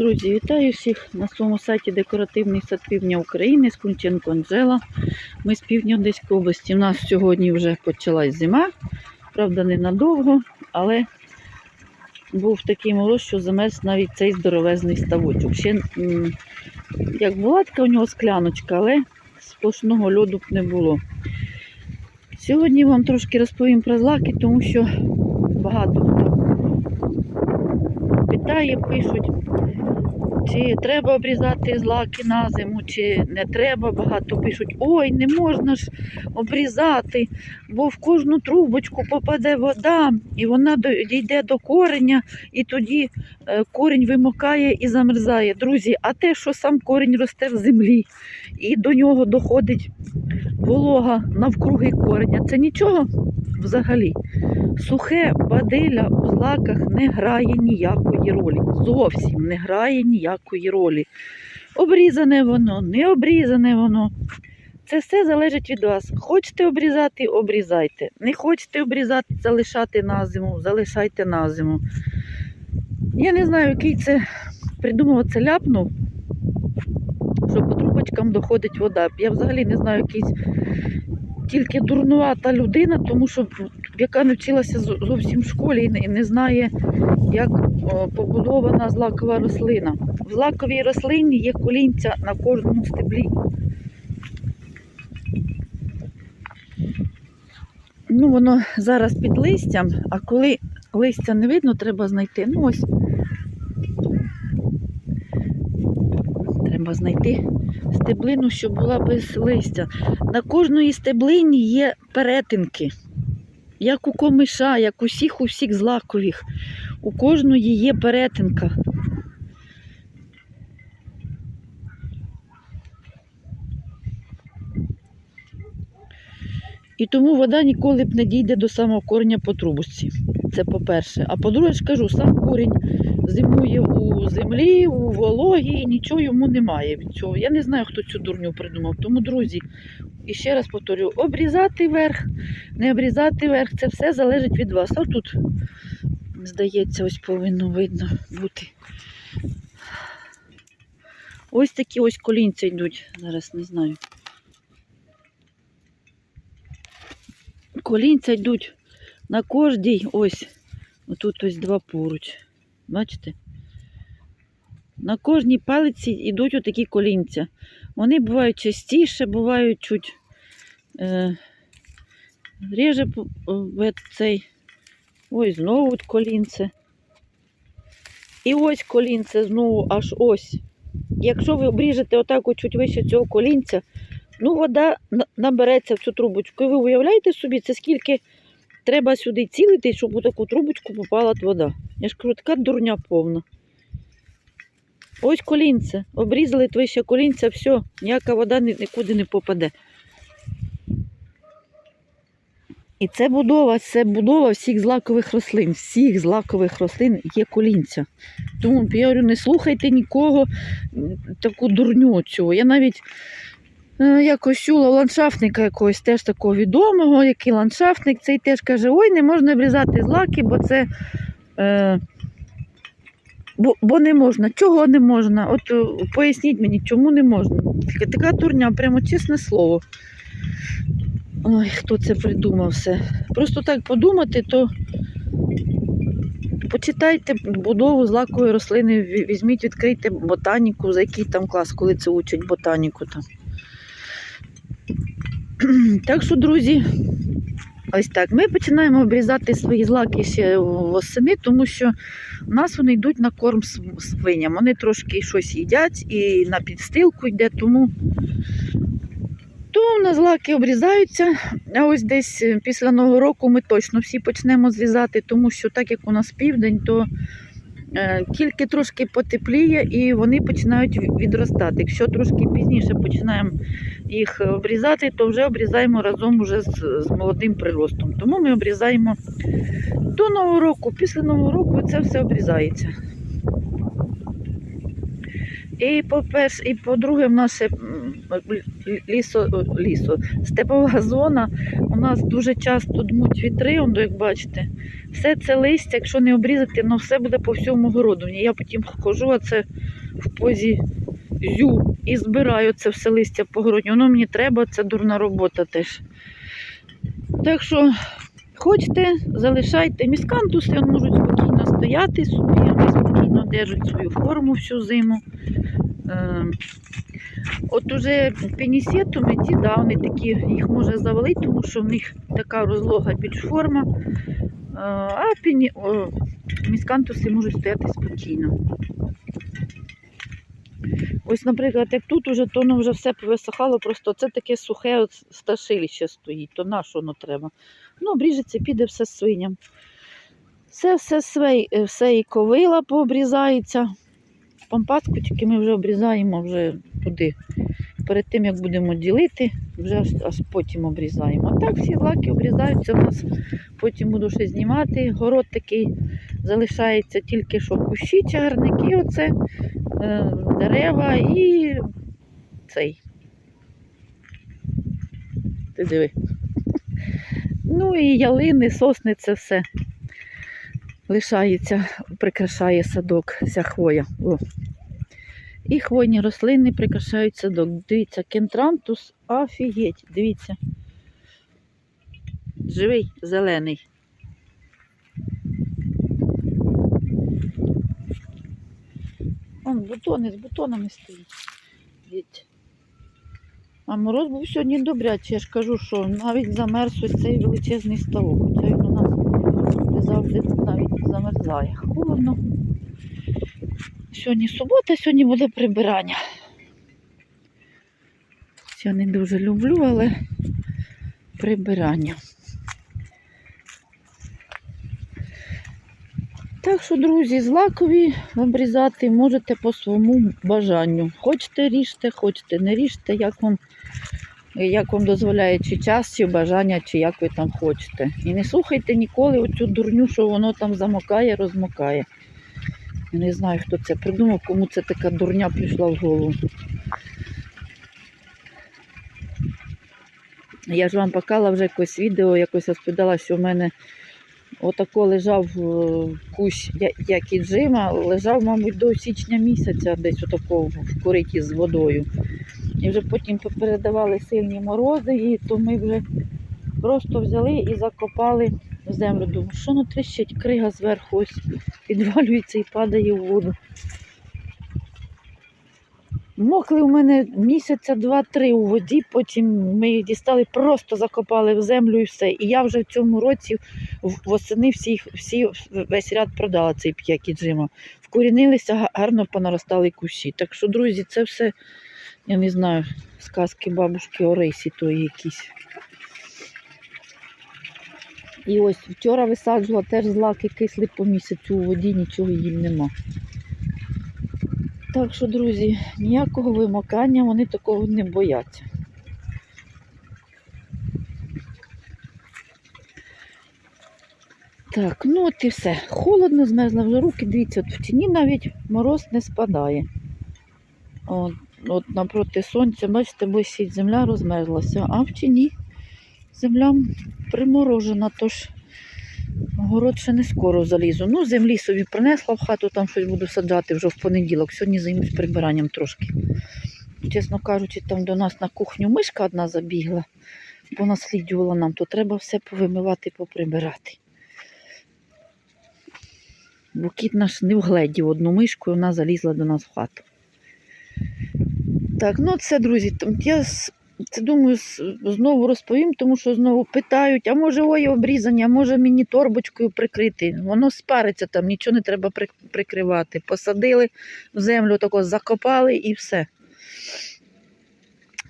Друзі, вітаю всіх на своєму сайті Декоративний сад півдня України з Кунченко Анжела. Ми з півдня Одеської області. У нас сьогодні вже почалась зима. Правда, ненадовго, але був такий мороз, що замерз навіть цей здоровезний ставочок. Ще як була така у нього скляночка, але сплошного льоду б не було. Сьогодні вам трошки розповім про злаки, тому що багато хто питає, пишуть, чи треба обрізати злаки на зиму, чи не треба. Багато пишуть, ой, не можна ж обрізати, бо в кожну трубочку попаде вода, і вона дійде до кореня, і тоді е, корінь вимокає і замерзає. Друзі, а те, що сам корінь росте в землі, і до нього доходить волога навкруги кореня, це нічого взагалі. Сухе бадиля у злаках не грає ніякої ролі. Зовсім не грає ніякої ролі. Обрізане воно, не обрізане воно. Це все залежить від вас. Хочете обрізати, обрізайте. Не хочете обрізати, залишати на зиму, залишайте на зиму. Я не знаю, який це придумав це ляпнув, що по трубочкам доходить вода. Я взагалі не знаю, якийсь тільки дурнувата людина, тому що яка не вчилася зовсім в школі і не знає, як побудована злакова рослина. В злаковій рослині є колінця на кожному стеблі. Ну, воно зараз під листям, а коли листя не видно, треба знайти. Ну ось. Треба знайти стеблину, щоб була без листя. На кожної стеблині є перетинки, як у комиша, як у всіх у всіх злакових. У кожної є перетинка. І тому вода ніколи б не дійде до самого кореня по трубочці. Це по-перше. А по-друге, ж кажу, сам корінь зимує у землі, у вологі, і нічого йому немає від цього. Я не знаю, хто цю дурню придумав. Тому, друзі, і ще раз повторю, обрізати верх, не обрізати верх, це все залежить від вас. А тут, здається, ось повинно видно бути. Ось такі ось колінці йдуть. Зараз не знаю. Колінця йдуть на кожній ось. Отут ось два поруч. Бачите? На кожній палиці йдуть отакі колінця. Вони бувають частіше, бувають чуть е, реже в цей. Ось знову колінце. І ось колінце знову аж ось. Якщо ви обріжете отак от чуть вище цього колінця, ну вода набереться в цю трубочку. І ви уявляєте собі, це скільки треба сюди цілити, щоб у таку трубочку попала вода. Я ж кажу, така дурня повна. Ось колінце. Обрізали вище колінця, все, ніяка вода нікуди не попаде. І це будова, це будова всіх злакових рослин. Всіх злакових рослин є колінця. Тому я говорю, не слухайте нікого таку дурню цього. Я навіть е, якось чула ландшафтника якогось теж такого відомого, який ландшафтник, цей теж каже, ой, не можна обрізати злаки, бо це. Е, Бо, бо не можна. Чого не можна? От е, поясніть мені, чому не можна? Така турня, прямо чесне слово. Ой, хто це придумав все. Просто так подумати, то почитайте будову злакової рослини, візьміть, відкрийте ботаніку, за який там клас, коли це учать ботаніку там. Так що, друзі, ось так. Ми починаємо обрізати свої злаки ще восени, тому що у нас вони йдуть на корм свиням. Вони трошки щось їдять і на підстилку йде, тому то у нас злаки обрізаються. А ось десь е, після Нового року ми точно всі почнемо зрізати, тому що так як у нас південь, то е, тільки трошки потепліє і вони починають відростати. Якщо трошки пізніше починаємо їх обрізати, то вже обрізаємо разом уже з, з молодим приростом. Тому ми обрізаємо до Нового року, після Нового року це все обрізається. І по-перше, і по-друге, в нас ще лісо, лісо, степова зона. У нас дуже часто дмуть вітри, он, як бачите. Все це листя, якщо не обрізати, ну все буде по всьому городу. Я потім хожу, а це в позі зю і збираю це все листя по городі. Воно мені треба, це дурна робота теж. Так що, хочете, залишайте міскантуси, можуть спокійно стояти собі, вони спокійно держать свою форму всю зиму. Е, От уже пенісетуми, ті, да, вони такі, їх може завалити, тому що в них така розлога більш форма. Е, А пені... міскантуси можуть стояти спокійно. Ось, наприклад, як тут уже, то воно вже все повисохало, просто це таке сухе от сташилище стоїть, то на що воно треба? Ну, обріжеться, піде все свиням. Все, все, свей, е, все і ковила пообрізається. Пампаску тільки ми вже обрізаємо вже туди. Перед тим, як будемо ділити, вже аж, потім обрізаємо. А так всі злаки обрізаються у нас, потім буду ще знімати. Город такий залишається тільки що кущі, чагарники, оце, е, дерева і цей. Ти диви. Ну і ялини, сосни, це все лишається, прикрашає садок, вся хвоя. О. І хвойні рослини прикрашають садок. Дивіться, кентрантус, офігеть, дивіться. Живий, зелений. Вон бутони з бутонами стоїть. А мороз був сьогодні добрячий, я ж кажу, що навіть замерз ось цей величезний ставок. Хоча він у нас не завжди навіть замерзає. Холодно. Сьогодні субота, сьогодні буде прибирання. Я не дуже люблю, але прибирання. Так що, друзі, злакові обрізати можете по своєму бажанню. Хочете ріжте, хочете не ріжте, як вам, як вам дозволяє чи час, чи бажання, чи як ви там хочете. І не слухайте ніколи оцю дурню, що воно там замокає, розмокає. Я не знаю, хто це придумав, кому це така дурня прийшла в голову. Я ж вам покала вже якось відео, якось розповідала, що в мене отако лежав е, кущ як і джима, лежав, мабуть, до січня місяця, десь отако в кориті з водою. І вже потім передавали сильні морози, і то ми вже просто взяли і закопали в землю. Думаю, що воно тріщить, крига зверху ось підвалюється і падає в воду. Мокли у мене місяця два-три у воді, потім ми їх дістали, просто закопали в землю і все. І я вже в цьому році восени всі, всі весь ряд продала цей п'які джима. Вкорінилися, гарно понаростали кущі. Так що, друзі, це все, я не знаю, сказки бабушки Орисі тої якісь. І ось вчора висаджувала теж злаки кисли по місяцю у воді, нічого їм нема. Так що, друзі, ніякого вимокання вони такого не бояться. Так, ну от і все. Холодно, змерзла вже руки. Дивіться, от в тіні навіть мороз не спадає. От, от напроти сонця, бачите, висить земля розмерзлася, а в тіні земля приморожена, тож город ще не скоро залізу. Ну, землі собі принесла в хату, там щось буду саджати вже в понеділок. Сьогодні займусь прибиранням трошки. Чесно кажучи, там до нас на кухню мишка одна забігла, понаслідувала нам, то треба все повимивати, поприбирати. Бо кіт наш не вгледів одну мишку, і вона залізла до нас в хату. Так, ну це, друзі, я це думаю, знову розповім, тому що знову питають, а може ой, обрізання, а може мені торбочкою прикрити. Воно спариться там, нічого не треба прикривати. Посадили в землю, тако закопали і все.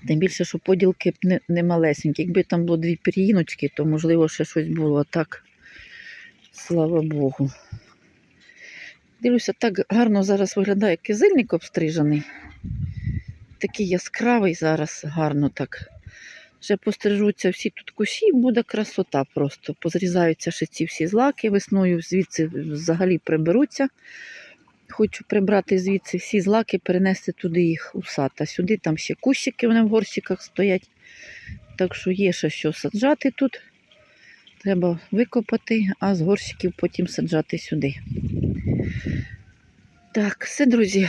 Тим більше, що поділки не, не малесенькі. Якби там було дві пір'їночки, то можливо ще щось було. Так, слава Богу. Дивлюся, так гарно зараз виглядає кизильник обстрижений. Такий яскравий зараз, гарно так. Ще пострижуться всі тут кущі, буде красота просто. Позрізаються ще ці всі злаки весною, звідси взагалі приберуться. Хочу прибрати звідси всі злаки, перенести туди їх у сад. А сюди там ще кущики вони в горщиках стоять. Так що є ще що саджати тут. Треба викопати, а з горщиків потім саджати сюди. Так, все, друзі.